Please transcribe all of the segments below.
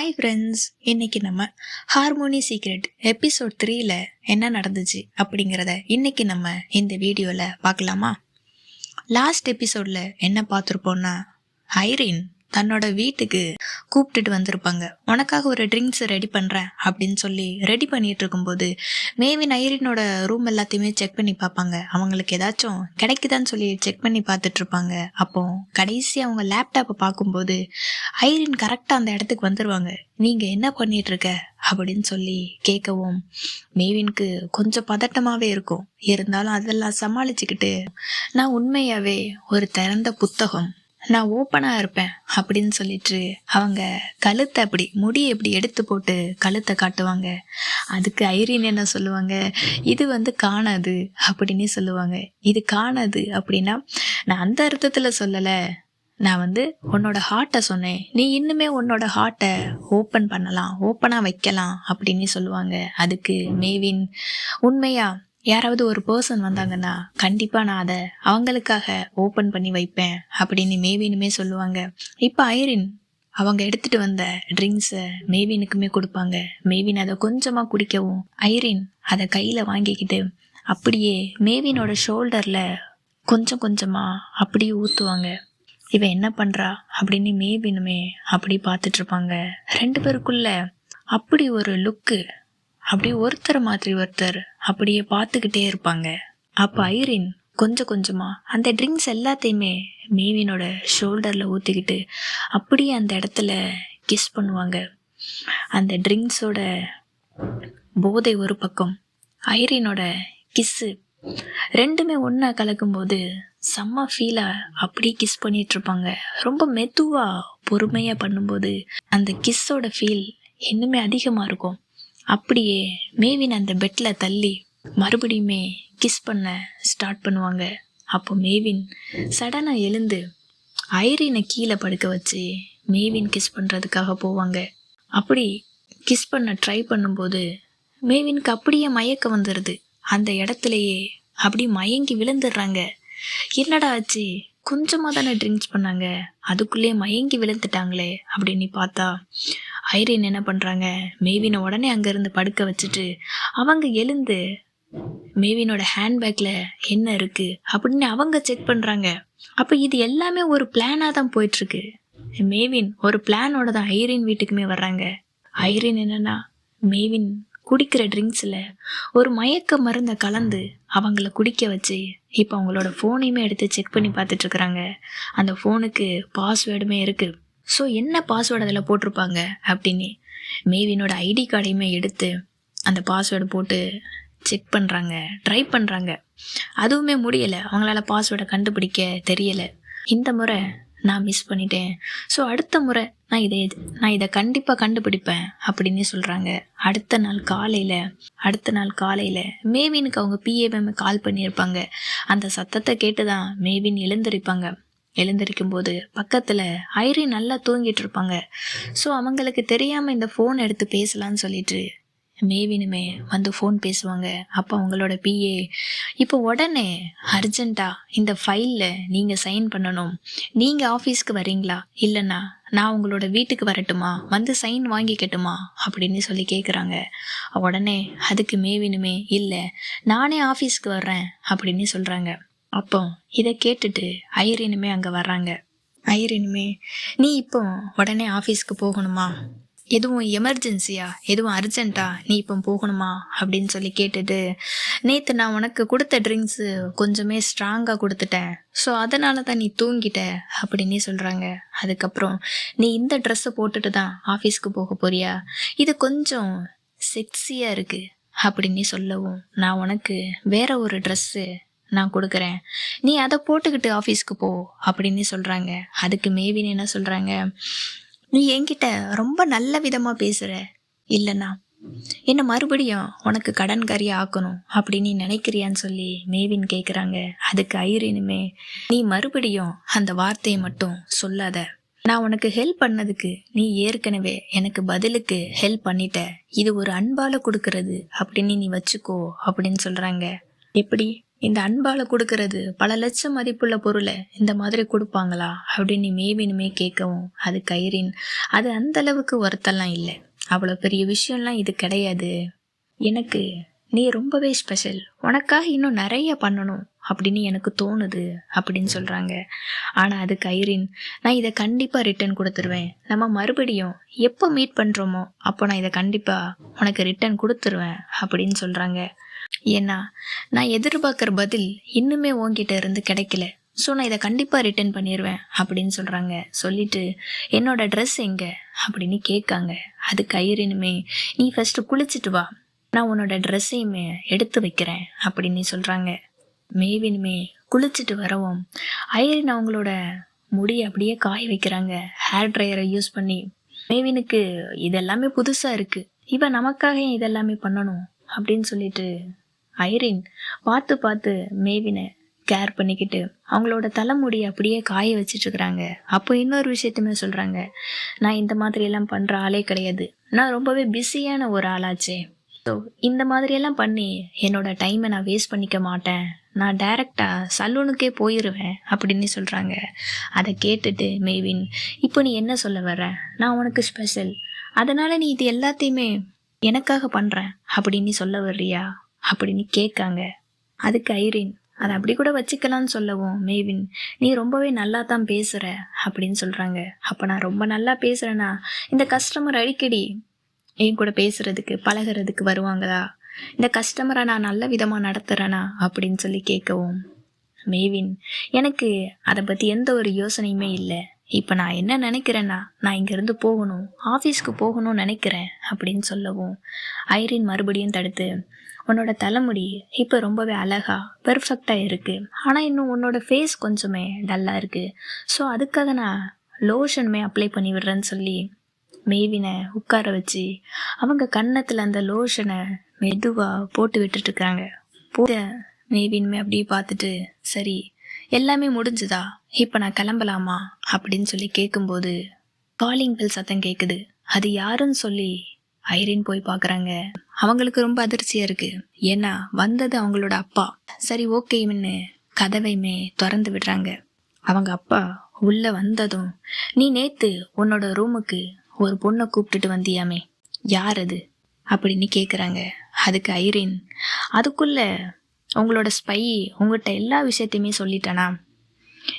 Hi friends இன்னைக்கு நம்ம harmony secret episode த்ரீல என்ன நடந்துச்சு அப்படிங்கிறத இன்னைக்கு நம்ம இந்த வீடியோவில் பார்க்கலாமா? லாஸ்ட் எபிசோடில் என்ன பார்த்துருப்போம்னா ஐரின் தன்னோட வீட்டுக்கு கூப்பிட்டுட்டு வந்திருப்பாங்க. உனக்காக ஒரு ட்ரிங்க்ஸ் ரெடி பண்ணுறேன் அப்படின்னு சொல்லி ரெடி பண்ணிட்டு இருக்கும்போது மேவின் ஐரினோட ரூம் எல்லாத்தையுமே செக் பண்ணி பார்ப்பாங்க. அவங்களுக்கு ஏதாச்சும் கிடைக்குதான்னு சொல்லி செக் பண்ணி பார்த்துட்டு இருப்பாங்க. அப்போ கடைசி அவங்க லேப்டாப்பை பார்க்கும்போது ஐரின் கரெக்டாக அந்த இடத்துக்கு வந்துடுவாங்க நீங்கள் என்ன பண்ணிட்டு இருக்க? அப்படின்னு சொல்லி கேட்கவும் மேவினுக்கு கொஞ்சம் பதட்டமாகவே இருக்கும். இருந்தாலும் அதெல்லாம் சமாளிச்சுக்கிட்டு நான் உண்மையாகவே ஒரு திறந்த புத்தகம் நான் ஓப்பனாக இருப்பேன் அப்படின்னு சொல்லிட்டு அவங்க கழுத்தை அப்படி முடி எப்படி எடுத்து போட்டு கழுத்தை காட்டுவாங்க. அதுக்கு ஐரின் என்ன சொல்லுவாங்க? இது வந்து காணாது அப்படின்னு சொல்லுவாங்க. இது காணாது அப்படின்னா நான் அந்த அர்த்தத்தில் சொல்லலை. நான் வந்து உன்னோட ஹார்ட்டை சொன்னேன். நீ இன்னுமே உன்னோட ஹார்ட்டை ஓப்பன் பண்ணலாம் ஓப்பனாக வைக்கலாம் அப்படின்னு சொல்லுவாங்க. அதுக்கு மேவின் உண்மையாக யாராவது ஒரு பர்சன் வந்தாங்கன்னா கண்டிப்பாக நான் அதை அவங்களுக்காக ஓப்பன் பண்ணி வைப்பேன் அப்படின்னு மேவினுமே சொல்லுவாங்க. இப்போ ஐரின் அவங்க எடுத்துட்டு வந்த ட்ரிங்க்ஸை மேவினுக்குமே கொடுப்பாங்க. மேவின் அதை கொஞ்சமாக குடிக்கவும் ஐரின் அதை கையில் வாங்கிக்கிட்டு அப்படியே மேவினோட ஷோல்டரில் கொஞ்சம் கொஞ்சமாக அப்படியே ஊற்றுவாங்க இவன் என்ன பண்ணுறா அப்படின்னு மேவினுமே அப்படி பார்த்துட்ருப்பாங்க ரெண்டு பேருக்குள்ள அப்படி ஒரு லுக்கு அப்படியே ஒருத்தர் மாதிரி ஒருத்தர் அப்படியே பார்த்துக்கிட்டே இருப்பாங்க. அப்போ ஐரின் கொஞ்சம் கொஞ்சமாக அந்த ட்ரிங்க்ஸ் எல்லாத்தையுமே மேவினோட ஷோல்டரில் ஊற்றிக்கிட்டு அப்படியே அந்த இடத்துல கிஸ் பண்ணுவாங்க. அந்த ட்ரிங்க்ஸோட போதை ஒரு பக்கம் ஐரினோட கிஸ்ஸு ரெண்டுமே ஒன்றா கலக்கும்போது செம்ம ஃபீலாக அப்படியே கிஸ் பண்ணிகிட்ருப்பாங்க ரொம்ப மெதுவாக பொறுமையாக பண்ணும்போது அந்த கிஸ்ஸோட ஃபீல் இன்னுமே அதிகமாக இருக்கும். அப்படியே மேவின் அந்த பெட்டில் தள்ளி மறுபடியுமே கிஸ் பண்ண ஸ்டார்ட் பண்ணுவாங்க. அப்போ மேவின் சடனாக எழுந்து ஐரினை கீழே படுக்க வச்சு மேவின் கிஸ் பண்ணுறதுக்காக போவாங்க. அப்படி கிஸ் பண்ண ட்ரை பண்ணும்போது மேவினுக்கு அப்படியே மயக்க வந்துடுது அந்த இடத்துலையே அப்படி மயங்கி விழுந்துடுறாங்க. என்னடா ஆச்சு? கொஞ்சமாக தானே ட்ரிங்க்ஸ் பண்ணாங்க. அதுக்குள்ளே மயங்கி விழுந்துட்டாங்களே அப்படின்னு பார்த்தா ஐரின் என்ன பண்ணுறாங்க மேவினை உடனே அங்கேருந்து படுக்க வச்சுட்டு அவங்க எழுந்து மேவினோட ஹேண்ட்பேக்கில் என்ன இருக்குது அப்படின்னு அவங்க செக் பண்ணுறாங்க அப்போ இது எல்லாமே ஒரு பிளானாக தான் போயிட்டுருக்கு. மேவின் ஒரு பிளானோட தான் ஐரின் வீட்டுக்குமே வர்றாங்க. ஐரின் என்னன்னா மேவின் குடிக்கிற ட்ரிங்க்ஸில் ஒரு மயக்க மருந்தை கலந்து அவங்கள குடிக்க வச்சு இப்போ அவங்களோட ஃபோனையுமே எடுத்து செக் பண்ணி பார்த்துட்ருக்குறாங்க அந்த ஃபோனுக்கு பாஸ்வேர்டுமே இருக்குது ஸோ என்ன பாஸ்வேர்டு அதில் போட்டிருப்பாங்க அப்படின்னு மேவினோட ஐடி கார்டையுமே எடுத்து அந்த பாஸ்வேர்டு போட்டு செக் பண்ணுறாங்க ட்ரை பண்ணுறாங்க அதுவுமே முடியலை. அவங்களால பாஸ்வேர்டை கண்டுபிடிக்க தெரியலை. இந்த முறை நான் மிஸ் பண்ணிட்டேன். ஸோ அடுத்த முறை நான் இதை நான் இதை கண்டிப்பாக கண்டுபிடிப்பேன் அப்படின்னு சொல்கிறாங்க அடுத்த நாள் காலையில் அடுத்த நாள் காலையில் மேவினுக்கு அவங்க பிஏபிஎம் கால் பண்ணியிருப்பாங்க. அந்த சத்தத்தை கேட்டு தான் மேவின் எழுந்திருப்பாங்க. எழுந்திருக்கும் போது பக்கத்தில் ஐரி நல்லா தூங்கிட்டு இருப்பாங்க ஸோ அவங்களுக்கு தெரியாமல் இந்த ஃபோன் எடுத்து பேசலான்னு சொல்லிட்டு மேவினுமே வந்து ஃபோன் பேசுவாங்க. அப்போ அவங்களோட பிஏ இப்போ உடனே அர்ஜெண்ட்டாக இந்த ஃபைலில் நீங்கள் சைன் பண்ணணும். நீங்கள் ஆஃபீஸ்க்கு வரீங்களா இல்லைன்னா நான் உங்களோட வீட்டுக்கு வரட்டுமா? வந்து சைன் வாங்கிக்கட்டுமா? அப்படின்னு சொல்லி கேட்குறாங்க உடனே அதுக்கு மேவினுமே இல்லை நானே ஆஃபீஸ்க்கு வர்றேன் அப்படின்னு சொல்கிறாங்க அப்போ இதை கேட்டுட்டு ஐரினுமே அங்கே வர்றாங்க. ஐரினுமே நீ இப்போ உடனே ஆஃபீஸ்க்கு போகணுமா? எதுவும் எமர்ஜென்சியா? எதுவும் அர்ஜென்ட்டா? நீ இப்போ போகணுமா? அப்படின்னு சொல்லி கேட்டுட்டு நேற்று நான் உனக்கு கொடுத்த ட்ரிங்க்ஸு கொஞ்சமே ஸ்ட்ராங்காக கொடுத்துட்டேன். ஸோ அதனால தான் நீ தூங்கிட்ட அப்படின்னு சொல்கிறாங்க அதுக்கப்புறம் நீ இந்த ட்ரெஸ்ஸை போட்டுட்டு தான் ஆஃபீஸ்க்கு போக போறியா? இது கொஞ்சம் செக்ஸியாக இருக்குது அப்படின்னு சொல்லவும் நான் உனக்கு வேற ஒரு ட்ரெஸ்ஸு நான் கொடுக்குறேன். நீ அதை போட்டுக்கிட்டு ஆஃபீஸ்க்கு போ அப்படின்னு சொல்கிறாங்க அதுக்கு மேவின் என்ன சொல்கிறாங்க நீ என்கிட்ட ரொம்ப நல்ல விதமாக பேசுகிற இல்லைண்ணா என்ன மறுபடியும் உனக்கு கடன்காரி ஆக்கணும் அப்படின்னு நீ நினைக்கிறியான்னு சொல்லி மேவின் கேட்குறாங்க அதுக்கு ஐரினுமே நீ மறுபடியும் அந்த வார்த்தையை மட்டும் சொல்லாத. நான் உனக்கு ஹெல்ப் பண்ணதுக்கு நீ ஏற்கனவே எனக்கு பதிலுக்கு ஹெல்ப் பண்ணிட்ட. இது ஒரு அன்பால கொடுக்கறது அப்படின்னு நீ வச்சுக்கோ அப்படின்னு சொல்றாங்க. எப்படி? இந்த அன்பால கொடுக்கறது பல லட்சம் மதிப்புள்ள பொருளை இந்த மாதிரி கொடுப்பாங்களா அப்படின்னு மேவினுமே கேட்கவும் அது கயிறின் அது அந்த அளவுக்கு ஒருத்தெல்லாம் இல்லை. அவ்வளோ பெரிய விஷயம்லாம் இது கிடையாது. எனக்கு நீ ரொம்பவே ஸ்பெஷல் உனக்காக இன்னும் நிறைய பண்ணணும் அப்படின்னு எனக்கு தோணுது அப்படின்னு சொல்கிறாங்க ஆனால் அது கைரின் நான் இதை கண்டிப்பாக ரிட்டர்ன் கொடுத்துருவேன். நம்ம மறுபடியும் எப்போ மீட் பண்ணுறோமோ அப்போ நான் இதை கண்டிப்பாக உனக்கு ரிட்டர்ன் கொடுத்துருவேன் அப்படின்னு சொல்கிறாங்க ஏன்னா நான் எதிர்பார்க்குற பதில் இன்னுமே உன்கிட்ட இருந்து கிடைக்கல. ஸோ நான் இதை கண்டிப்பாக ரிட்டர்ன் பண்ணிடுவேன் அப்படின்னு சொல்கிறாங்க சொல்லிட்டு என்னோட ட்ரெஸ் எங்கே? அப்படின்னு கேட்காங்க. அது கயிறினுமே நீ ஃபஸ்ட்டு குளிச்சுட்டு வா. நான் உன்னோட ட்ரெஸ்ஸையுமே எடுத்து வைக்கிறேன் அப்படின்னு சொல்கிறாங்க மேவினுமே குளிச்சுட்டு வரவும் ஐரின் அவங்களோட முடி அப்படியே காய வைக்கிறாங்க. ஹேர் ட்ரையரை யூஸ் பண்ணி மேவினுக்கு இதெல்லாமே புதுசாக இருக்குது இவன் நமக்காக ஏன் இதெல்லாமே பண்ணணும்? அப்படின்னு சொல்லிட்டு ஐரின் பார்த்து பார்த்து மேவினை கேர் பண்ணிக்கிட்டு அவங்களோட தலைமுடி அப்படியே காய வச்சிட்ருக்குறாங்க. அப்போ இன்னொரு விஷயத்தையுமே சொல்கிறாங்க நான் இந்த மாதிரியெல்லாம் பண்ணுற ஆளே கிடையாது. நான் ரொம்பவே பிஸியான ஒரு ஆளாச்சே. ஸோ இந்த மாதிரியெல்லாம் பண்ணி என்னோட டைமை நான் வேஸ்ட் பண்ணிக்க மாட்டேன். நான் டைரெக்டாக சலூனுக்கே போயிடுவேன் அப்படின்னு சொல்கிறாங்க அதை கேட்டுட்டு மேவின் இப்போ நீ என்ன சொல்ல வர நான் உனக்கு ஸ்பெஷல் அதனால் நீ இது எல்லாத்தையுமே எனக்காக பண்ணுறேன் அப்படின்னு சொல்ல வர்றியா? அப்படின்னு கேட்காங்க. அதுக்கு ஐரின் அதை அப்படி கூட வச்சுக்கலாம்னு சொல்லவும் மேவின் நீ ரொம்பவே நல்லா தான் பேசுகிற அப்படின்னு சொல்கிறாங்க அப்போ நான் ரொம்ப நல்லா பேசுகிறேன்னா இந்த கஸ்டமர் அடிக்கடி என் கூட பேசுகிறதுக்கு பழகிறதுக்கு வருவாங்களா? இந்த கஸ்டமரை நான் நல்ல விதமாக நடத்துகிறேனா அப்படின்னு சொல்லி கேட்கவும். மேவின் எனக்கு அதை பற்றி எந்த ஒரு யோசனையுமே இல்லை. இப்போ நான் என்ன நினைக்கிறேன்னா நான் இங்கேருந்து போகணும் ஆஃபீஸ்க்கு போகணும்னு நினைக்கிறேன் அப்படின்னு சொல்லவும். ஐரின் மறுபடியும் தடுத்து உன்னோட தலைமுடி இப்போ ரொம்பவே அழகா பெர்ஃபெக்டாக இருக்குது ஆனால் இன்னும் உன்னோட ஃபேஸ் கொஞ்சமே டல்லாக இருக்குது ஸோ அதுக்காக நான் லோஷனுமே அப்ளை பண்ணி விடுறேன்னு சொல்லி மேவினை உட்கார வச்சு அவங்க கன்னத்தில் அந்த லோஷனை மெதுவாக போட்டு விட்டுட்ருக்காங்க. போட்ட மேவின்மே அப்படியே பார்த்துட்டு சரி எல்லாமே முடிஞ்சுதா? இப்போ நான் கிளம்பலாமா? அப்படின்னு சொல்லி கேட்கும்போது காலிங் பெல் சத்தம் கேட்குது அது யாருன்னு சொல்லி ஐரின் போய் பார்க்குறாங்க அவங்களுக்கு ரொம்ப அதிர்ச்சியாக இருக்குது ஏன்னா வந்தது அவங்களோட அப்பா. சரி ஓகேன்னு கதவையுமே திறந்து விடுறாங்க. அவங்க அப்பா உள்ளே வந்ததும் நீ நேற்று உன்னோட ரூமுக்கு ஒரு பொண்ணை கூப்பிட்டுட்டு வந்தியாமே. யார் அது? அப்படின்னு கேட்குறாங்க அதுக்கு ஐரின் அதுக்குள்ள உங்களோட ஸ்பை உங்கள்கிட்ட எல்லா விஷயத்தையுமே சொல்லிட்டானா?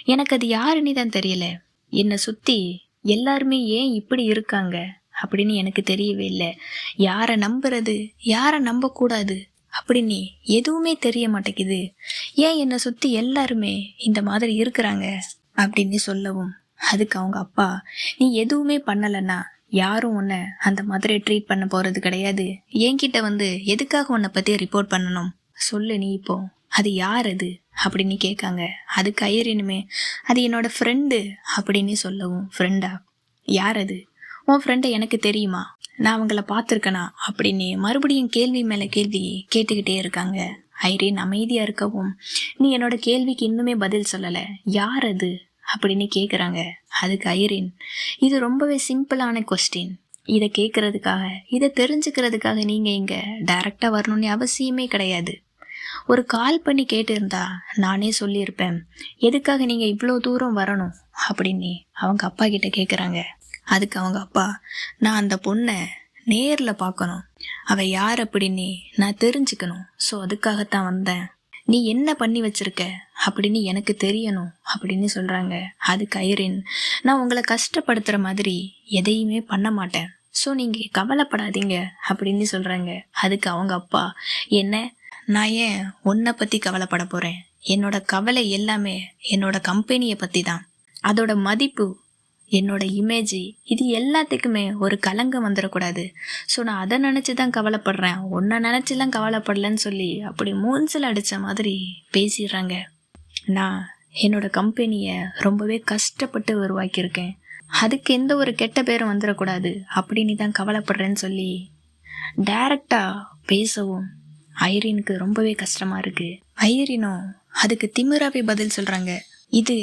எனக்கு அது யாருன்னு தான் தெரியல. என்னை சுற்றி எல்லாருமே ஏன் இப்படி இருக்காங்க? அப்படின்னு எனக்கு தெரியவே இல்லை. யாரை நம்புறது? யாரை நம்பக்கூடாது? அப்படின்னு எதுவுமே தெரிய மாட்டேங்குது. ஏன் என்னை சுற்றி எல்லாருமே இந்த மாதிரி இருக்கிறாங்க? அப்படின்னு சொல்லவும். அதுக்கு அவங்க அப்பா நீ எதுவுமே பண்ணலைன்னா யாரும் உன்னை அந்த மாதிரி ட்ரீட் பண்ண போகிறது கிடையாது. என்கிட்ட வந்து எதுக்காக உன்னை பற்றி ரிப்போர்ட் பண்ணணும்? சொல்லு நீ இப்போ. அது யார் அது? அப்படின்னு கேட்காங்க. அது கயிறினுமே அது என்னோட ஃப்ரெண்டு அப்படின்னு சொல்லவும். ஃப்ரெண்டா யார் அது? உன் ஃப்ரெண்டை எனக்கு தெரியுமா? நான் அவங்கள பார்த்துருக்கேனா? அப்படின்னு மறுபடியும் கேள்வி மேலே கேள்வி கேட்டுக்கிட்டே இருக்காங்க. ஐரின் அமைதியாக இருக்கவும் நீ என்னோட கேள்விக்கு இன்னுமே பதில் சொல்லலை. யார் அது? அப்படின்னு கேட்குறாங்க அதுக்கு ஐரின் இது ரொம்பவே சிம்பிளான கொஸ்டின் இதை கேட்குறதுக்காக இதை தெரிஞ்சுக்கிறதுக்காக நீங்கள் இங்கே டைரெக்டாக வரணும்னு அவசியமே கிடையாது. ஒரு கால் பண்ணி கேட்டிருந்தா நானே சொல்லியிருப்பேன். எதுக்காக நீங்கள் இவ்வளோ தூரம் வரணும்? அப்படின்னு அவங்க அப்பா கிட்ட கேட்குறாங்க அதுக்கு அவங்க அப்பா நான் அந்த பொண்ணை நேரில் பார்க்கணும். அவள் யார் அப்படின்னு நான் தெரிஞ்சுக்கணும். ஸோ அதுக்காகத்தான் வந்தேன். நீ என்ன பண்ணி வச்சிருக்க? அப்படின்னு எனக்கு தெரியணும் அப்படின்னு சொல்கிறாங்க அது ஐரின் நான் உங்களை கஷ்டப்படுத்துகிற மாதிரி எதையுமே பண்ண மாட்டேன். ஸோ நீங்கள் கவலைப்படாதீங்க அப்படின்னு சொல்கிறாங்க அதுக்கு அவங்க அப்பா என்ன? நான் ஏன் உன்னை பற்றி கவலைப்பட போகிறேன் என்னோட கவலை எல்லாமே என்னோட கம்பெனியை பற்றி தான் அதோட மதிப்பு என்னோட இமேஜ் இது எல்லாத்துக்குமே ஒரு கலங்கம் வந்துடக்கூடாது ஸோ நான் அதை நினச்சி தான் கவலைப்படுறேன். உன்னை நினச்சிலாம் கவலைப்படலன்னு சொல்லி அப்படி மூஞ்சில் அடித்த மாதிரி பேசிடுறாங்க. நான் என்னோட கம்பெனியை ரொம்பவே கஷ்டப்பட்டு உருவாக்கியிருக்கேன். அதுக்கு எந்த ஒரு கெட்ட பேரும் வந்துடக்கூடாது அப்படின்னு தான் கவலைப்படுறேன்னு சொல்லி டைரக்டாக பேசவும் ஐரீனுக்கு ரொம்பவே கஷ்டமாக இருக்குது ஐரினும் அதுக்கு திமிராவே பதில் சொல்கிறாங்க இது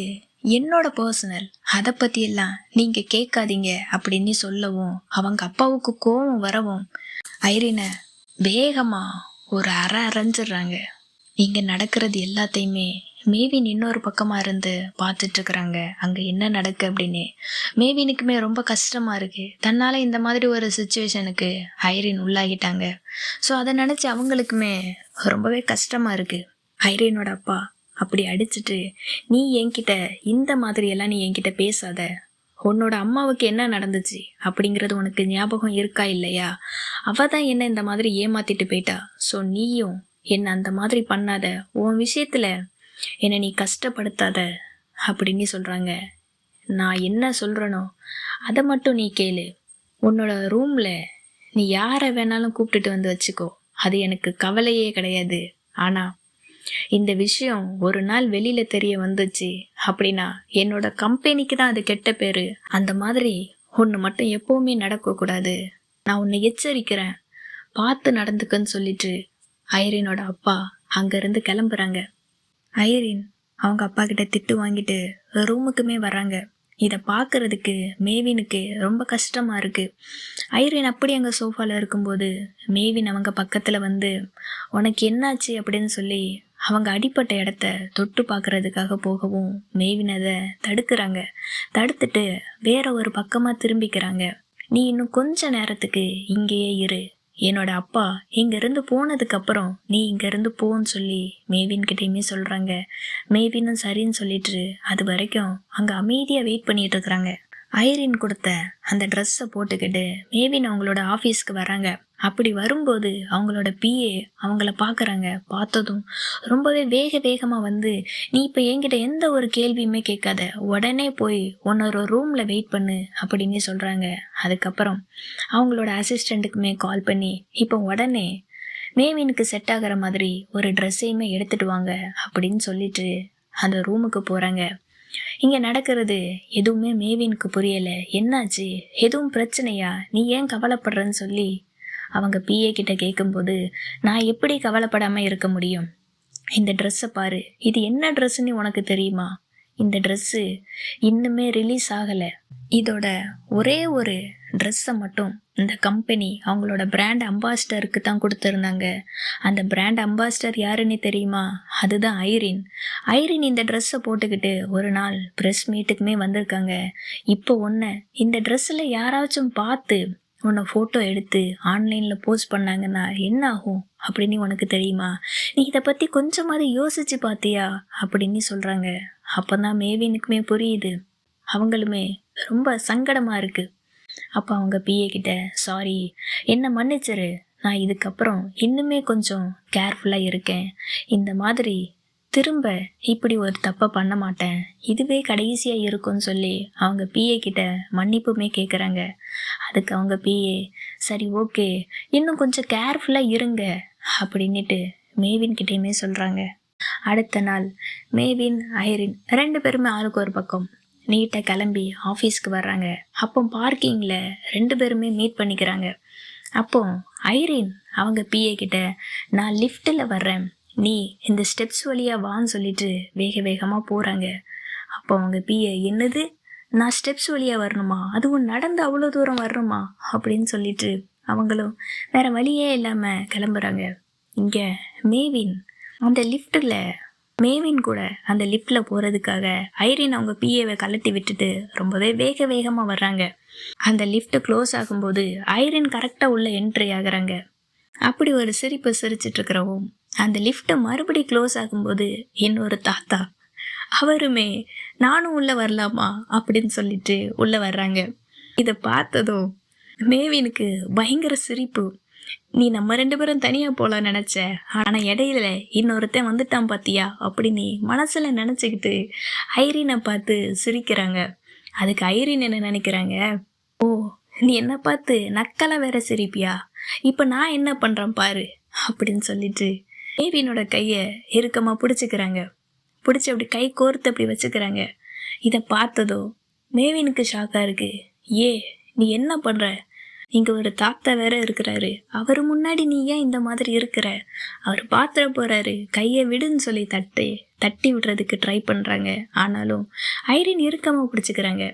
என்னோட பர்சனல் அதை பற்றியெல்லாம் நீங்கள் கேட்காதீங்க அப்படின்னு சொல்லவும் அவங்க அப்பாவுக்கு கோவம் வரவும் ஐரினை வேகமாக ஒரு அற அரைஞ்சிடுறாங்க. இங்கே நடக்கிறது எல்லாத்தையுமே மேவின் இன்னொரு பக்கமாக இருந்து பார்த்துட்ருக்குறாங்க. அங்கே என்ன நடக்கு அப்படின்னு மேவினுக்குமே ரொம்ப கஷ்டமாக இருக்குது தன்னால் இந்த மாதிரி ஒரு சுச்சுவேஷனுக்கு ஐரின் உள்ளாகிட்டாங்க. ஸோ அதை நினச்சி அவங்களுக்குமே ரொம்பவே கஷ்டமாக இருக்குது ஐரினோட அப்பா அப்படி அடிச்சிட்டு நீ என்கிட்ட இந்த மாதிரியெல்லாம் நீ என்கிட்ட பேசாத. உன்னோட அம்மாவுக்கு என்ன நடந்துச்சு? அப்படிங்கிறது உனக்கு ஞாபகம் இருக்கா இல்லையா? அவ தான் என்ன இந்த மாதிரி ஏமாத்திட்டு போயிட்டா. ஸோ நீயும் என்ன அந்த மாதிரி பண்ணாத. உன் விஷயத்தில் என்னை நீ கஷ்டப்படுத்தாத அப்படின்னு சொல்கிறாங்க நான் என்ன சொல்கிறனோ அதை மட்டும் நீ கேளு. உன்னோட ரூமில் நீ யாரை வேணாலும் கூப்பிட்டுட்டு வந்து வச்சுக்கோ. அது எனக்கு கவலையே கிடையாது. ஆனால் இந்த விஷயம் ஒரு நாள் வெளியில தெரிய வந்துச்சு அப்படின்னா என்னோட கம்பெனிக்கு தான் அது கெட்ட பேரு. அந்த மாதிரி ஒன்று மட்டும் எப்பவுமே நடக்கக்கூடாது நான் உன்னை எச்சரிக்கிறேன். பார்த்து நடந்துக்கன்னு சொல்லிட்டு ஐரினோட அப்பா அங்கேருந்து கிளம்புறாங்க. ஐரின் அவங்க அப்பா கிட்ட திட்டு வாங்கிட்டு ரூமுக்குமே வராங்க இதை பார்க்கறதுக்கு மேவினுக்கு ரொம்ப கஷ்டமா இருக்குது ஐரின் அப்படி அங்கே சோஃபாவில் இருக்கும்போது மேவின் அவங்க பக்கத்தில் வந்து உனக்கு என்னாச்சு? அப்படின்னு சொல்லி அவங்க அடிப்பட்ட இடத்த தொட்டு பார்க்கறதுக்காக போகவும் மேவின் அதை தடுக்கிறாங்க. தடுத்துட்டு வேற ஒரு பக்கமாக திரும்பிக்கிறாங்க. நீ இன்னும் கொஞ்ச நேரத்துக்கு இங்கேயே இரு. என்னோட அப்பா இங்கேருந்து போனதுக்கப்புறம் நீ இங்கேருந்து போன்னு சொல்லி மேவின்கிட்டையுமே சொல்கிறாங்க மேவினும் சரின்னு சொல்லிட்டு அது வரைக்கும் அங்கே அமைதியாக வெயிட் பண்ணிகிட்டு இருக்கிறாங்க. ஐரின் கொடுத்த அந்த ட்ரெஸ்ஸை போட்டுக்கிட்டு மேவின் அவங்களோட ஆஃபீஸ்க்கு வராங்க. அப்படி வரும்போது அவங்களோட பிஏ அவங்கள பார்க்குறாங்க. பார்த்ததும் ரொம்பவே வேக வேகமாக வந்து நீ இப்போ என்கிட்ட எந்த ஒரு கேள்வியுமே கேட்காத. உடனே போய் உன்னொரு ரூமில் வெயிட் பண்ணு அப்படின்னு சொல்கிறாங்க அதுக்கப்புறம் அவங்களோட அசிஸ்டண்ட்டுக்குமே கால் பண்ணி இப்போ உடனே மேவினுக்கு செட் ஆகிற மாதிரி ஒரு ட்ரெஸ்ஸையுமே எடுத்துட்டு வாங்க அப்படின்னு சொல்லிட்டு அந்த ரூமுக்கு போகிறாங்க இங்கே நடக்கிறது எதுவுமே மேவினுக்கு புரியலை. என்னாச்சு? எதுவும் பிரச்சனையா? நீ ஏன் கவலைப்படுறன்னு சொல்லி அவங்க பிஏ கிட்ட கேட்கும்போது நான் எப்படி கவலைப்படாமல் இருக்க முடியும்? இந்த ட்ரெஸ்ஸை பாரு. இது என்ன ட்ரெஸ்ஸுன்னு உனக்கு தெரியுமா? இந்த ட்ரெஸ்ஸு இன்னுமே ரிலீஸ் ஆகலை. இதோட ஒரே ஒரு ட்ரெஸ்ஸை மட்டும் இந்த கம்பெனி அவங்களோட பிராண்ட் அம்பாசிடருக்கு தான் கொடுத்துருந்தாங்க. அந்த பிராண்ட் அம்பாசிடர் யாருன்னு தெரியுமா? அதுதான் ஐரின். ஐரின் இந்த ட்ரெஸ்ஸை போட்டுக்கிட்டு ஒரு நாள் ப்ரெஸ் மீட்டுக்குமே வந்திருக்காங்க. இப்போ ஒன்று இந்த ட்ரெஸ்ஸில் யாராச்சும் பார்த்து உன்னை ஃபோட்டோ எடுத்து ஆன்லைனில் போஸ்ட் பண்ணாங்கன்னா என்ன ஆகும் அப்படின்னு உனக்கு தெரியுமா? நீ இதை பற்றி கொஞ்சமாவது யோசிச்சு பார்த்தியா அப்படின்னு சொல்கிறாங்க அப்போ தான் மேவினுக்குமே புரியுது. அவங்களுமே ரொம்ப சங்கடமாக இருக்குது அப்போ அவங்க பிஏ கிட்ட சாரி என்ன மன்னிச்சிரு. நான் இதுக்கப்புறம் இன்னுமே கொஞ்சம் கேர்ஃபுல்லாக இருக்கேன். இந்த மாதிரி திரும்ப இப்படி ஒரு தப்பை பண்ண மாட்டேன். இதுவே கடைசியாக இருக்கும்னு சொல்லி அவங்க பிஏ கிட்ட மன்னிப்புமே கேட்குறாங்க அதுக்கு அவங்க பிஏ சரி ஓகே இன்னும் கொஞ்சம் கேர்ஃபுல்லாக இருங்க அப்படின்னுட்டு மேவின் கிட்டேயுமே சொல்கிறாங்க அடுத்த நாள் மேவின் ஐரின் ரெண்டு பேருமே ஆளுக்கு ஒரு பக்கம். நீட்டாக கிளம்பி ஆஃபீஸ்க்கு வர்றாங்க. அப்போ பார்க்கிங்கில் ரெண்டு பேருமே மீட் பண்ணிக்கிறாங்க. அப்போ ஐரின் அவங்க பிஏ கிட்ட நான் லிஃப்ட்டில் வர்றேன். நீ இந்த ஸ்டெப்ஸ் வழியாக வான்னு சொல்லிட்டு வேக வேகமாக போகிறாங்க அப்போ அவங்க பிஏ என்னது? நான் ஸ்டெப்ஸ் வழியாக வரணுமா? அதுவும் நடந்து அவ்வளோ தூரம் வரணுமா? அப்படின்னு சொல்லிட்டு அவங்களும் வேறு வழியே இல்லாமல் கிளம்புறாங்க. இங்கே மேவின் அந்த லிஃப்ட்டில் மேவின் கூட அந்த லிஃப்டில் போகிறதுக்காக ஐரின் அவங்க பிஏவை கலட்டி விட்டுட்டு ரொம்பவே வேக வேகமாக வர்றாங்க. அந்த லிஃப்ட் க்ளோஸ் ஆகும்போது ஐரின் கரெக்டாக உள்ளே என்ட்ரி ஆகுறாங்க. அப்படி ஒரு சிரிப்பு சிரிச்சிட்ருக்கிறவும் அந்த லிஃப்ட்டை மறுபடி க்ளோஸ் ஆகும்போது இன்னொரு தாத்தா அவருமே நானும் உள்ளே வரலாமா? அப்படின்னு சொல்லிட்டு உள்ளே வர்றாங்க. இதை பார்த்ததும் மேவினுக்கு பயங்கர சிரிப்பு. நீ நம்ம ரெண்டு பேரும் தனியாக போகலாம் நினச்ச ஆனால் இடையில இன்னொருத்தன் வந்துட்டான் பார்த்தியா அப்படி நீ மனசில் நினச்சிக்கிட்டு ஐரினை பார்த்து சிரிக்கிறாங்க. அதுக்கு ஐரின் என்ன நினைக்கிறாங்க? ஓ நீ என்ன பார்த்து நக்கலை வேற சிரிப்பியா? இப்போ நான் என்ன பண்ணுறேன் பாரு அப்படின்னு சொல்லிட்டு மேவினோட கையை இறுக்கமாக பிடிச்சிக்கிறாங்க. பிடிச்சி அப்படி கை கோர்த்து அப்படி வச்சுக்கிறாங்க. இதை பார்த்ததோ மேவினுக்கு ஷாக்காக இருக்குது ஏ நீ என்ன பண்ணுற இங்கே ஒரு தாத்தா வேற இருக்கிறாரு. அவர் முன்னாடி நீ ஏன் இந்த மாதிரி இருக்கிற? அவர் பாத்திர போகிறாரு கையை விடுன்னு சொல்லி தட்டு தட்டி விடுறதுக்கு ட்ரை பண்ணுறாங்க ஆனாலும் ஐரின் இறுக்கமாக பிடிச்சிக்கிறாங்க.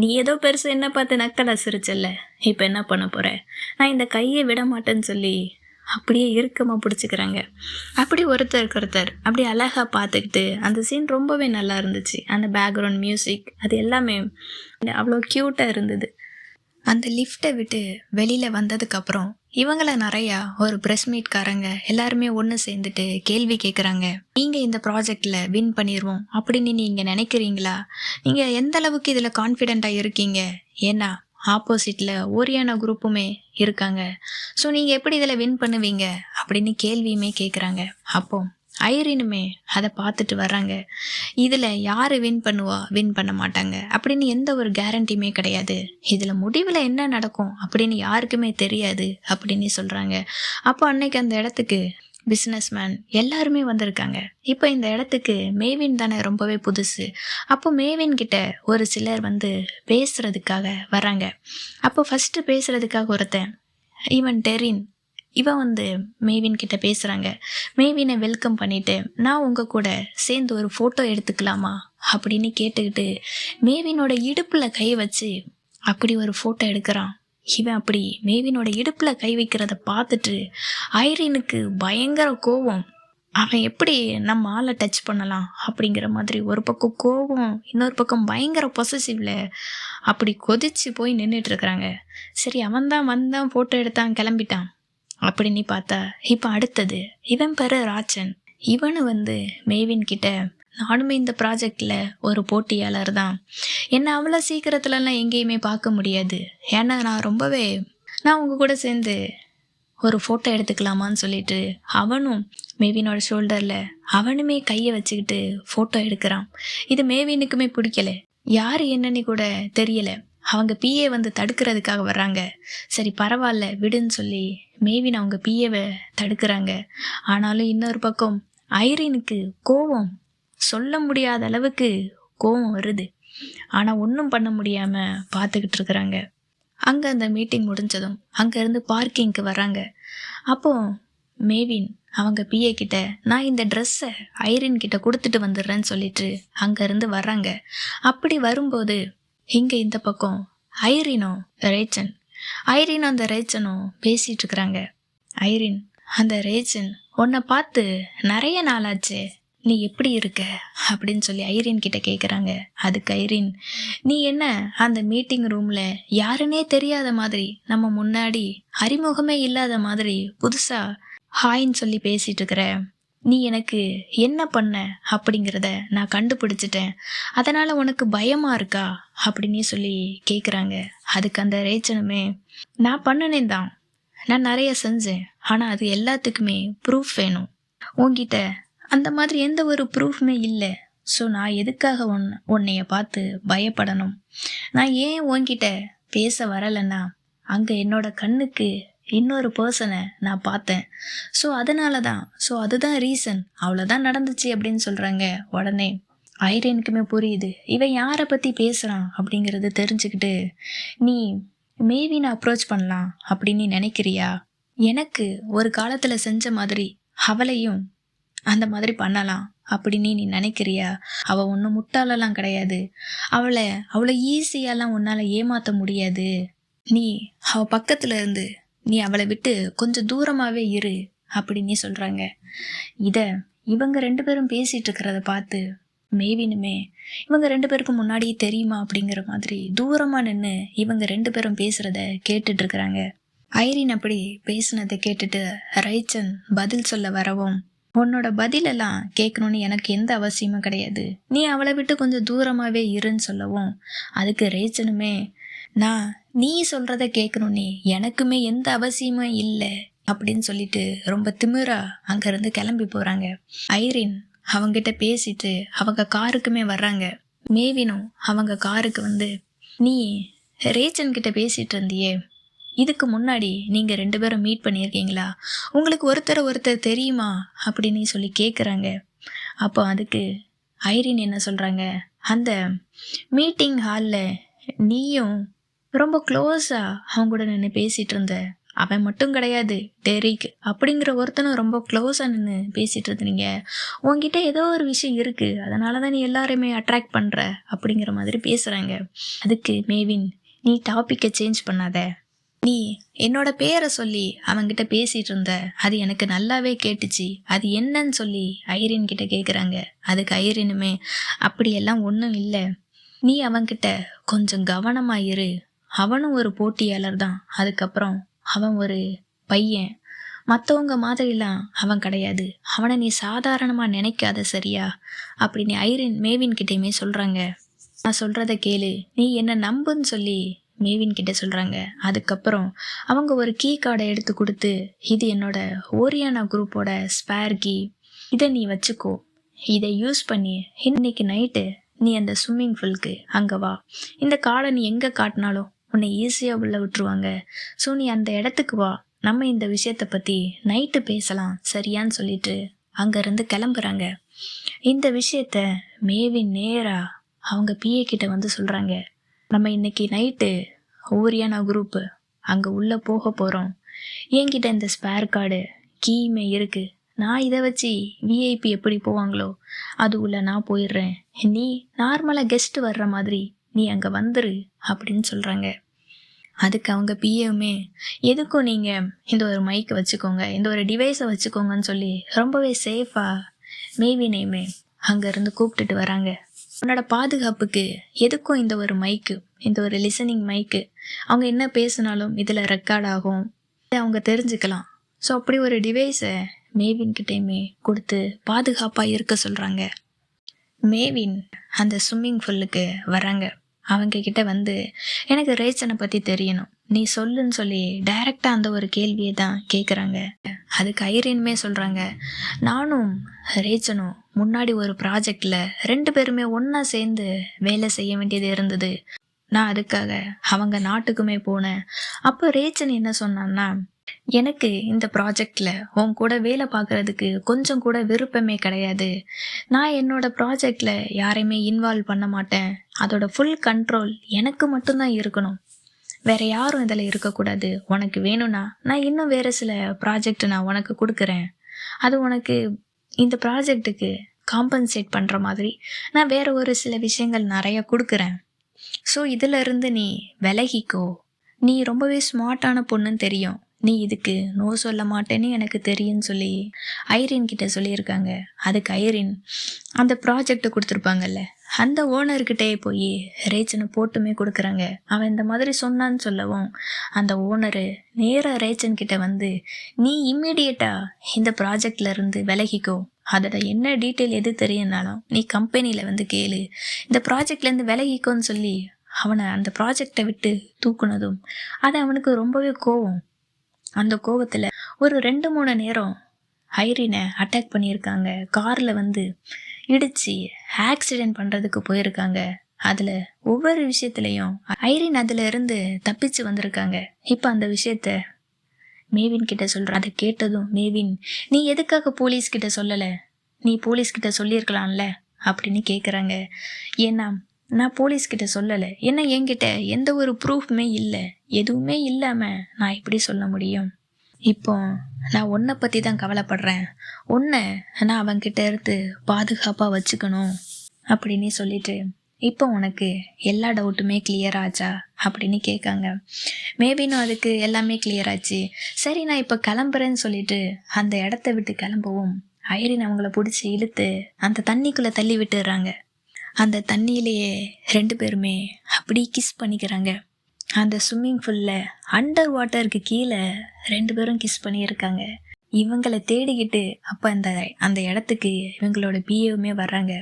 நீ ஏதோ பெருசு என்ன பார்த்து நக்கலா சிரிச்சல்ல? இப்போ என்ன பண்ண போகிற நான் இந்த கையை விட மாட்டேன்னு சொல்லி அப்படியே இறுக்கமாக பிடிச்சிக்கிறாங்க. அப்படி ஒருத்தருக்கு ஒருத்தர் அப்படி அழகாக பார்த்துக்கிட்டு அந்த சீன் ரொம்பவே நல்லா இருந்துச்சு. அந்த பேக்ரவுண்ட் மியூசிக் அது எல்லாமே அவ்வளோ க்யூட்டாக இருந்தது. அந்த லிஃப்ட்டை விட்டு வெளியில் வந்ததுக்கப்புறம் இவங்கள நிறையா ஒரு ப்ரெஸ் மீட்காரங்க எல்லாருமே ஒன்று சேர்ந்துட்டு கேள்வி கேட்குறாங்க நீங்கள் இந்த ப்ராஜெக்டில் வின் பண்ணிடுவோம் அப்படின்னு நீங்கள் நினைக்கிறீங்களா? நீங்கள் எந்த அளவுக்கு இதில் கான்ஃபிடெண்ட்டாக இருக்கீங்க? ஏன்னா ஆப்போசிட்டில் ஓரியான குரூப்புமே இருக்காங்க. ஸோ நீங்கள் எப்படி இதில் வின் பண்ணுவீங்க? அப்படின்னு கேள்வியுமே கேட்குறாங்க அப்போ ஐரினுமே அதை பார்த்துட்டு வர்றாங்க. இதில் யார் வின் பண்ணுவா? வின் பண்ண மாட்டாங்க. அப்படின்னு எந்த ஒரு கேரண்டியுமே கிடையாது. இதில் முடிவில் என்ன நடக்கும்? அப்படின்னு யாருக்குமே தெரியாது அப்படின்னு சொல்கிறாங்க அப்போ அன்னைக்கு அந்த இடத்துக்கு பிஸ்னஸ் மேன் எல்லாருமே வந்திருக்காங்க. இப்போ இந்த இடத்துக்கு மேவின் தானே ரொம்பவே புதுசு. அப்போ மேவின் கிட்ட ஒரு சிலர் வந்து பேசுறதுக்காக வராங்க. அப்போ ஃபஸ்ட்டு பேசுறதுக்காக ஒருத்தன் ஈவன் டெரின் இவன் வந்து மேவின் கிட்ட பேசுகிறாங்க மேவினை வெல்கம் பண்ணிட்டு நான் உங்கள் கூட சேர்ந்து ஒரு ஃபோட்டோ எடுத்துக்கலாமா? அப்படின்னு கேட்டுக்கிட்டு மேவினோட இடுப்பில் கை வச்சு அப்படி ஒரு ஃபோட்டோ எடுக்கிறான். இவன் அப்படி மேவினோட இடுப்பில் கை வைக்கிறத பார்த்துட்டு ஐரினுக்கு பயங்கர கோவம். அவன் எப்படி நம்ம ஆளை டச் பண்ணலாம் அப்படிங்கிற மாதிரி ஒரு பக்கம் கோவம் இன்னொரு பக்கம் பயங்கர பொசசிவ்ல அப்படி கொதிச்சு போய் நின்றுட்டு இருக்கிறாங்க. சரி அவன் தான் வந்தான் ஃபோட்டோ எடுத்தான் கிளம்பிட்டான். அப்படின்னு பார்த்தா இப்போ அடுத்தது இவன் பேரு ராஜன். இவனு வந்து மேவின் கிட்ட நானுமே இந்த ப்ராஜெக்டில் ஒரு போட்டியாளர் தான் என்னை அவ்வளோ சீக்கிரத்துலலாம் எங்கேயுமே பார்க்க முடியாது. ஏன்னா நான் ரொம்பவே நான் உங்கள் கூட சேர்ந்து ஒரு ஃபோட்டோ எடுத்துக்கலாமான்னு சொல்லிட்டு அவனும் மேவினோட ஷோல்டரில் அவனுமே கையை வச்சுக்கிட்டு ஃபோட்டோ எடுக்கிறான். இது மேவினுக்குமே பிடிக்கல. யார் என்னன்னு கூட தெரியலை. அவங்க பிஏ வந்து தடுக்கிறதுக்காக வர்றாங்க. சரி பரவாயில்ல விடுன்னு சொல்லி மேவின் அவங்க பிஏவை தடுக்கிறாங்க. ஆனாலும் இன்னொரு பக்கம் ஐரினுக்கு கோவம் சொல்ல முடியாத அளவுக்கு கோவம் வருது. ஆனால் ஒன்றும் பண்ண முடியாமல் பார்த்துக்கிட்டு இருக்கிறாங்க. அங்கே அந்த மீட்டிங் முடிஞ்சதும் அங்கேருந்து பார்க்கிங்க்கு வராங்க அப்போ மேவின் அவங்க பிஏ கிட்ட நான் இந்த ட்ரெஸ்ஸை ஐரின் கிட்ட கொடுத்துட்டு வந்துடுறேன்னு சொல்லிட்டு அங்கேருந்து வர்றாங்க. அப்படி வரும்போது இங்கே இந்த பக்கம் ஐரினும் ரேச்சன். ஐரின் அந்த ரேச்சனும் பேசிகிட்டு இருக்கிறாங்க. ஐரின் அந்த ரேச்சன் உன்னை பார்த்து நிறைய நாளாச்சு. நீ எப்படி இருக்க? அப்படின்னு சொல்லி ஐரின் கிட்ட கேட்குறாங்க அதுக்கு ஐரின் நீ என்ன? அந்த மீட்டிங் ரூமில் யாருன்னே தெரியாத மாதிரி நம்ம முன்னாடி அறிமுகமே இல்லாத மாதிரி புதுசாக ஹாய்ன்னு சொல்லி பேசிட்டு இருக்கிற நீ எனக்கு என்ன பண்ண? அப்படிங்கிறத நான் கண்டுபிடிச்சிட்டேன். அதனால் உனக்கு பயமாக இருக்கா? அப்படின்னு சொல்லி கேட்குறாங்க அதுக்கு அந்த ரேச்சனுமே நான் பண்ணினேன் தான். நான் நிறைய செஞ்சேன். ஆனால் அது எல்லாத்துக்குமே ப்ரூஃப் வேணும். உன்கிட்ட அந்த மாதிரி எந்த ஒரு ப்ரூஃப்மே இல்லை. ஸோ நான் எதுக்காக உன் உன்னைய பார்த்து பயப்படணும்? நான் ஏன் உன்கிட்ட பேச வரலைன்னா அங்கே என்னோட கண்ணுக்கு இன்னொரு பர்சனை நான் பார்த்தேன். ஸோ அதனால தான் ஸோ அதுதான் ரீசன் அவ்வளோதான் நடந்துச்சு அப்படின்னு சொல்கிறாங்க உடனே. ஐரனுக்குமே புரியுது. இவன் யாரை பற்றி பேசுகிறான் அப்படிங்கிறது தெரிஞ்சுக்கிட்டு நீ மேபி நான் அப்ரோச் பண்ணலாம் அப்படின்னு நினைக்கிறியா? எனக்கு ஒரு காலத்தில் செஞ்ச மாதிரி அவளையும் அந்த மாதிரி பண்ணலாம் அப்படின்னு நீ நினைக்கிறியா? அவள் ஒன்றும் முட்டாளெல்லாம் கிடையாது. அவளை அவ்வளோ ஈஸியாலாம் உன்னால் ஏமாற்ற முடியாது. நீ அவள் பக்கத்தில் இருந்து நீ அவளை விட்டு கொஞ்சம் தூரமாகவே இரு அப்படின்னு சொல்கிறாங்க இதை இவங்க ரெண்டு பேரும் பேசிகிட்டு இருக்கிறத பார்த்து மேவினுமே இவங்க ரெண்டு பேருக்கும் முன்னாடியே தெரியுமா அப்படிங்கிற மாதிரி தூரமாக நின்று இவங்க ரெண்டு பேரும் பேசுகிறத கேட்டுட்டு இருக்கிறாங்க. ஐரின் அப்படி பேசுனதை கேட்டுட்டு ரைச்சன் பதில் சொல்ல வரவும் உன்னோட பதிலெல்லாம் கேட்கணும்னு எனக்கு எந்த அவசியமும் கிடையாது. நீ அவளை விட்டு கொஞ்சம் தூரமாகவே இருன்னு சொல்லவும். அதுக்கு ரேச்சனுமே நான் நீ சொல்கிறத கேட்கணுன்னே எனக்குமே எந்த அவசியமும் இல்லை அப்படின்னு சொல்லிட்டு ரொம்ப திமிரா அங்கேருந்து கிளம்பி போகிறாங்க ஐரின் அவங்கிட்ட பேசிட்டு அவங்க காருக்குமே வர்றாங்க. மேவினும் அவங்க காருக்கு வந்து நீ ரேச்சன் கிட்ட பேசிட்டு இருந்தியே இதுக்கு முன்னாடி நீங்கள் ரெண்டு பேரும் மீட் பண்ணியிருக்கீங்களா? உங்களுக்கு ஒருத்தர் ஒருத்தர் தெரியுமா? அப்படின்னு சொல்லி கேட்குறாங்க அப்போ அதுக்கு ஐரின் என்ன சொல்கிறாங்க அந்த மீட்டிங் ஹாலில் நீயும் ரொம்ப க்ளோஸாக அவங்க கூட நின்று பேசிகிட்டு இருந்த. அவன் மட்டும் கிடையாது டெரிக் அப்படிங்கிற ஒருத்தனும் ரொம்ப க்ளோஸாக நின்று பேசிகிட்டு இருந்தீங்க. உங்ககிட்ட ஏதோ ஒரு விஷயம் இருக்குது அதனால தான் நீ எல்லாருமே அட்ராக்ட் பண்ணுற அப்படிங்கிற மாதிரி பேசுகிறாங்க அதுக்கு மேவின் நீ டாப்பிக்கை சேஞ்ச் பண்ணாத. நீ என்னோட பேரை சொல்லி அவன்கிட்ட பேசிட்டு இருந்த. அது எனக்கு நல்லாவே கேட்டுச்சு. அது என்னன்னு சொல்லி ஐரின் கிட்ட கேட்குறாங்க அதுக்கு ஐரினுமே அப்படியெல்லாம் ஒன்றும் இல்லை. நீ அவன்கிட்ட கொஞ்சம் கவனமாக இரு. அவனும் ஒரு போட்டியாளர் தான். அதுக்கப்புறம் அவன் ஒரு பையன். மற்றவங்க மாதிரிலாம் அவன் கிடையாது. அவனை நீ சாதாரணமாக நினைக்காத சரியா? அப்படின்னு ஐரின் மேவின் கிட்டேயுமே சொல்கிறாங்க நான் சொல்கிறத கேளு. நீ என்னை நம்புன்னு சொல்லி மேவின் கிட்ட சொல்கிறாங்க அதுக்கப்புறம் அவங்க ஒரு கீ கார்டை எடுத்து கொடுத்து இது என்னோட ஓரியானா குரூப்போட ஸ்பேர் கீ. இதை நீ வச்சுக்கோ. இதை யூஸ் பண்ணி இன்னைக்கு நைட்டு நீ அந்த ஸ்விம்மிங் பூலுக்கு அங்கே வா. இந்த கார்டை நீ எங்கே காட்டினாலும் உன்னை ஈஸியாக உள்ள விட்டுருவாங்க. ஸோ நீ அந்த இடத்துக்கு வா. நம்ம இந்த விஷயத்த பற்றி நைட்டு பேசலாம் சரியான்னு சொல்லிட்டு அங்கேருந்து கிளம்புறாங்க. இந்த விஷயத்த மேவின் நேராக அவங்க பிஏ கிட்ட வந்து சொல்கிறாங்க நம்ம இன்னைக்கு நைட்டு ஓரியானா குரூப்பு அங்கே உள்ளே போக போகிறோம் என்கிட்ட இந்த ஸ்பேர் கார்டு கீமே இருக்குது நான் இதை வச்சு விஐபி எப்படி போவாங்களோ அது உள்ள நான் போயிடுறேன். நீ நார்மலாக கெஸ்ட் வர்ற மாதிரி நீ அங்கே வந்துரு அப்படின்னு சொல்கிறாங்க அதுக்கு அவங்க பிஏவுமே எதுக்கும் நீங்கள் இந்த ஒரு மைக்கை வச்சுக்கோங்க இந்த ஒரு டிவைஸை வச்சுக்கோங்கன்னு சொல்லி ரொம்பவே சேஃபாக மேவினையுமே அங்கேருந்து கூப்பிட்டுட்டு வராங்க. உன்னோட பாதுகாப்புக்கு எதுக்கும் இந்த ஒரு மைக்கு இந்த ஒரு லிசனிங் மைக்கு அவங்க என்ன பேசினாலும் இதில் ரெக்கார்ட் ஆகும். இதை அவங்க தெரிஞ்சுக்கலாம். ஸோ அப்படி ஒரு டிவைஸை மேவின் கிட்டேயுமே கொடுத்து பாதுகாப்பாக இருக்க சொல்கிறாங்க மேவின் அந்த ஸ்விம்மிங் ஃபுல்லுக்கு வராங்க அவங்க கிட்ட வந்து எனக்கு ரேச்சனை பற்றி தெரியணும். நீ சொல்லுன்னு சொல்லி டைரக்டாக அந்த ஒரு கேள்வியை தான் கேட்குறாங்க அதுக்கு ஐரின்மே சொல்கிறாங்க நானும் ரேச்சனும் முன்னாடி ஒரு ப்ராஜெக்டில் ரெண்டு பேருமே ஒன்றா சேர்ந்து வேலை செய்ய வேண்டியது இருந்தது. நான் அதுக்காக அவங்க நாட்டுக்குமே போனேன். அப்போ ரேச்சன் என்ன சொன்னான்னா எனக்கு இந்த ப்ராஜெக்டில் உன் கூட வேலை பார்க்குறதுக்கு கொஞ்சம் கூட விருப்பமே கிடையாது. நான் என்னோட ப்ராஜெக்டில் யாரையுமே இன்வால்வ் பண்ண மாட்டேன். அதோட ஃபுல் கண்ட்ரோல் எனக்கு மட்டும்தான் இருக்கணும். வேற யாரும் இதில் இருக்கக்கூடாது. உனக்கு வேணும்னா நான் இன்னும் வேறு சில ப்ராஜெக்ட் நான் உனக்கு கொடுக்குறேன். அது உனக்கு இந்த ப்ராஜெக்ட்டுக்கு காம்பன்சேட் பண்ணுற மாதிரி நான் வேற ஒரு சில விஷயங்கள் நிறைய கொடுக்குறேன். ஸோ இதிலிருந்து நீ விலகிக்கோ. நீ ரொம்பவே ஸ்மார்ட்டான பொண்ணுன்னு தெரியும். நீ இதுக்கு நோ சொல்ல மாட்டேன்னு எனக்கு தெரியும்னு சொல்லி ஐரின் கிட்ட சொல்லியிருக்காங்க. அதுக்கு ஐரின் அந்த ப்ராஜெக்டை கொடுத்துருப்பாங்கல்ல அந்த ஓனர்கிட்டே போய் ரேச்சனை போட்டுமே கொடுக்குறாங்க. அவன் இந்த மாதிரி சொன்னான்னு சொல்லவும் அந்த ஓனரு நேராக ரேச்சன் கிட்ட வந்து நீ இம்மிடியட்டாக இந்த ப்ராஜெக்ட்ல இருந்து விலகிக்கோ. அதோட என்ன டீட்டெயில் எது தெரியனாலும் நீ கம்பெனியில் வந்து கேளு. இந்த ப்ராஜெக்ட்லேருந்து விலகிக்கோன்னு சொல்லி அவனை அந்த ப்ராஜெக்டை விட்டு தூக்குனதும் அது அவனுக்கு ரொம்பவே கோவம். அந்த கோவத்தில் ஒரு ரெண்டு மூணு நேரம் ஐரினை அட்டாக் பண்ணியிருக்காங்க. காரில் வந்து இடித்து ஆக்சிடென்ட் பண்ணுறதுக்கு போயிருக்காங்க. அதில் ஒவ்வொரு விஷயத்துலையும் ஐரின் அதில் இருந்து தப்பிச்சு வந்திருக்காங்க. இப்போ அந்த விஷயத்த மேவின் கிட்ட சொல்கிற அதை கேட்டதும் மேவின் நீ எதுக்காக போலீஸ் கிட்ட சொல்லலை? நீ போலீஸ் கிட்ட சொல்லியிருக்கலாம்ல? அப்படின்னு கேட்குறாங்க ஏன்னா நான் போலீஸ்கிட்ட சொல்லலை. ஏன்னா என்கிட்ட எந்த ஒரு ப்ரூஃப்மே இல்லை. எதுவுமே இல்லாமல் நான் எப்படி சொல்ல முடியும். இப்போ நான் உன்னை பற்றி தான் கவலைப்படுறேன். உன்னை நான் அவன்கிட்ட இருந்து பாதுகாப்பாக வச்சுக்கணும் அப்படின்னு சொல்லிட்டு இப்போ உனக்கு எல்லா டவுட்டுமே கிளியர் ஆச்சா அப்படின்னு கேட்காங்க. மேபினும் அதுக்கு எல்லாமே கிளியர் ஆச்சு. சரி நான் இப்போ கிளம்புறேன்னு சொல்லிட்டு அந்த இடத்த விட்டு கிளம்பவும். ஐரின் அவங்கள பிடிச்சி இழுத்து அந்த தண்ணிக்குள்ளே தள்ளி விட்டுடுறாங்க அந்த தண்ணியிலேயே ரெண்டு பேருமே அப்படி கிஸ் பண்ணிக்கிறாங்க. அந்த ஸ்விம்மிங் ஃபுல்லில் அண்டர் வாட்டருக்கு கீழே ரெண்டு பேரும் கிஸ் பண்ணியிருக்காங்க. இவங்களை தேடிக்கிட்டு அப்போ அந்த அந்த இடத்துக்கு இவங்களோட பிஏவுமே வர்றாங்க.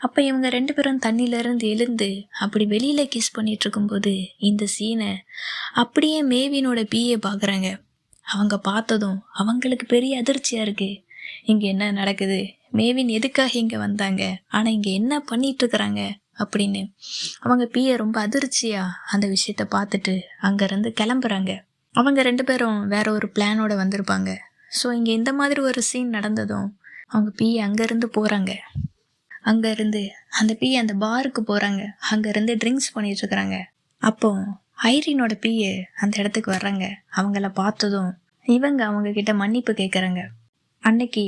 அப்போ இவங்க ரெண்டு பேரும் தண்ணியிலேருந்து எழுந்து அப்படி வெளியில் கிஸ் பண்ணிட்டு இருக்கும்போது இந்த சீனை அப்படியே மேவினோட பிஏ பார்க்குறாங்க அவங்க பார்த்ததும் அவங்களுக்கு பெரிய அதிர்ச்சியாக இருக்குது இங்கே என்ன நடக்குது? மேவின் எதுக்காக இங்கே வந்தாங்க? ஆனால் இங்கே என்ன பண்ணிட்டு இருக்கிறாங்க? அப்படின்னு. அவங்க பிய ரொம்ப அதிர்ச்சியாக அந்த விஷயத்த பார்த்துட்டு அங்கேருந்து கிளம்புறாங்க. அவங்க ரெண்டு பேரும் வேற ஒரு பிளானோட வந்திருப்பாங்க. ஸோ இங்கே இந்த மாதிரி ஒரு சீன் நடந்ததும் அவங்க பிய அங்கேருந்து போகிறாங்க அங்கேருந்து அந்த பிய அந்த பாருக்கு போகிறாங்க அங்கேருந்து ட்ரிங்க்ஸ் பண்ணிகிட்ருக்குறாங்க அப்போ ஐரினோட பிய அந்த இடத்துக்கு வர்றாங்க. அவங்கள பார்த்ததும் இவங்க அவங்க கிட்ட மன்னிப்பு கேட்குறாங்க அன்னைக்கு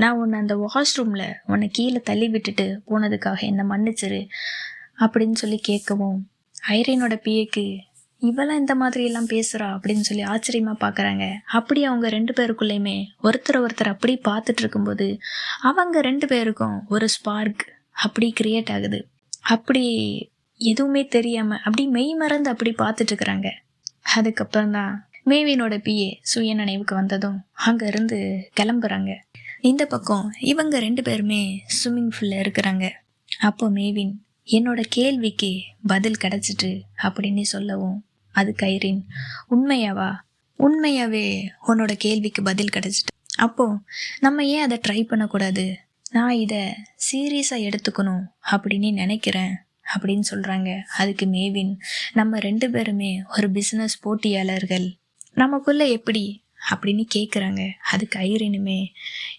நான் உன்னை அந்த வாஷ்ரூமில் உன்னை கீழே தள்ளி விட்டுட்டு போனதுக்காக என்னை மன்னிச்சிரு அப்படின்னு சொல்லி கேட்கவும் ஐரேனோட பிஏக்கு இவெல்லாம் இந்த மாதிரி எல்லாம் பேசுகிறா அப்படின்னு சொல்லி ஆச்சரியமா பார்க்குறாங்க அப்படி அவங்க ரெண்டு பேருக்குள்ளேயுமே ஒருத்தர் ஒருத்தர் அப்படி பார்த்துட்டு இருக்கும்போது அவங்க ரெண்டு பேருக்கும் ஒரு ஸ்பார்க் அப்படி கிரியேட் ஆகுது. அப்படி எதுவுமே தெரியாம அப்படி மெய் மறந்து அப்படி பார்த்துட்டு இருக்கிறாங்க. அதுக்கப்புறம் தான் மேவினோட பிஏ சுய நினைவுக்கு வந்ததும் அங்கே இருந்து கிளம்புறாங்க. இந்த பக்கம் இவங்க ரெண்டு பேருமே ஸ்விம்மிங் ஃபுல்ல இருக்கிறாங்க. அப்போ மேவின் என்னோட கேள்விக்கு பதில் கிடச்சிட்டு அப்படின்னு சொல்லவும் அது கைரின் உண்மையாவா? உண்மையாவே உன்னோட கேள்விக்கு பதில் கிடச்சிட்டு. அப்போ நம்ம ஏன் அதை ட்ரை பண்ணக்கூடாது? நான் இதை சீரியஸாக எடுத்துக்கணும் அப்படின்னு நினைக்கிறேன் அப்படின்னு சொல்கிறாங்க அதுக்கு மேவின் நம்ம ரெண்டு பேருமே ஒரு பிஸ்னஸ் போட்டியாளர்கள். நமக்குள்ளே எப்படி அப்படின்னு கேட்குறாங்க அதுக்கு ஐரினுமே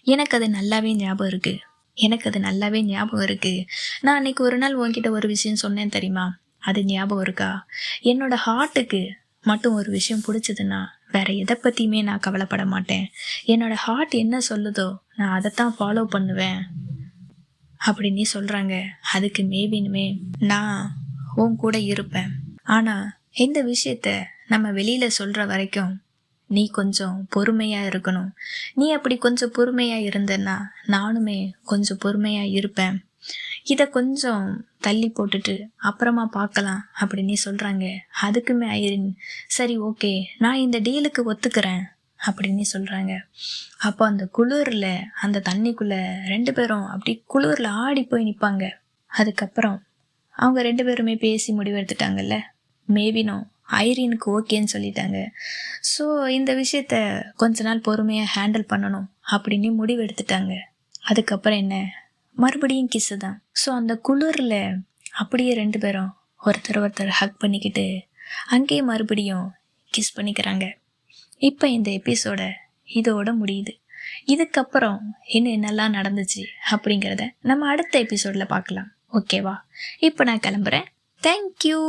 எனக்கு அது நல்லாவே ஞாபகம் இருக்குது எனக்கு அது நல்லாவே ஞாபகம் இருக்குது நான் அன்னைக்கு ஒரு நாள் உன்கிட்ட ஒரு விஷயம் சொன்னேன் தெரியுமா? அது ஞாபகம் இருக்கா? என்னோட ஹார்ட்டுக்கு மட்டும் ஒரு விஷயம் பிடிச்சதுன்னா வேற எதை பற்றியுமே நான் கவலைப்பட மாட்டேன். என்னோட ஹார்ட் என்ன சொல்லுதோ நான் அதைத்தான் ஃபாலோ பண்ணுவேன். அப்படின்னு சொல்கிறாங்க அதுக்கு மேபினுமே நான் உன் கூட இருப்பேன். ஆனால் இந்த விஷயத்த நம்ம வெளியில் சொல்கிற வரைக்கும் நீ கொஞ்சம் பொறுமையாக இருக்கணும். நீ அப்படி கொஞ்சம் பொறுமையாக இருந்தன்னா நானுமே கொஞ்சம் பொறுமையாக இருப்பேன். இதை கொஞ்சம் தள்ளி போட்டுட்டு அப்புறமா பார்க்கலாம் அப்படின்னு சொல்கிறாங்க அதுக்குமே ஐரின் சரி ஓகே நான் இந்த டீலுக்கு ஒத்துக்கிறேன் அப்படின்னு சொல்கிறாங்க அப்போ அந்த குளிரில் அந்த தண்ணிக்குள்ளே ரெண்டு பேரும் அப்படி குளிரில் ஆடி போய் நிற்பாங்க அதுக்கப்புறம் அவங்க ரெண்டு பேருமே பேசி முடிவெடுத்துட்டாங்கல்ல? மேபினும் ஐரீனுக்கு ஓகேன்னு சொல்லிட்டாங்க. ஸோ இந்த விஷயத்த கொஞ்ச நாள் பொறுமையாக ஹேண்டில் பண்ணணும் அப்படின்னு முடிவு எடுத்துட்டாங்க. அதுக்கப்புறம் என்ன? மறுபடியும் கிஸ்ஸு தான். ஸோ அந்த குளிரில் அப்படியே ரெண்டு பேரும் ஒருத்தர் ஒருத்தர் ஹக் பண்ணிக்கிட்டு அங்கேயே மறுபடியும் கிஸ் பண்ணிக்கிறாங்க. இப்போ இந்த எபிசோட இதோட முடியுது. இதுக்கப்புறம் இன்னும் என்னெல்லாம் நடந்துச்சு அப்படிங்கிறத நம்ம அடுத்த எபிசோடில் பார்க்கலாம். ஓகேவா இப்போ நான் கிளம்புறேன். தேங்க்யூ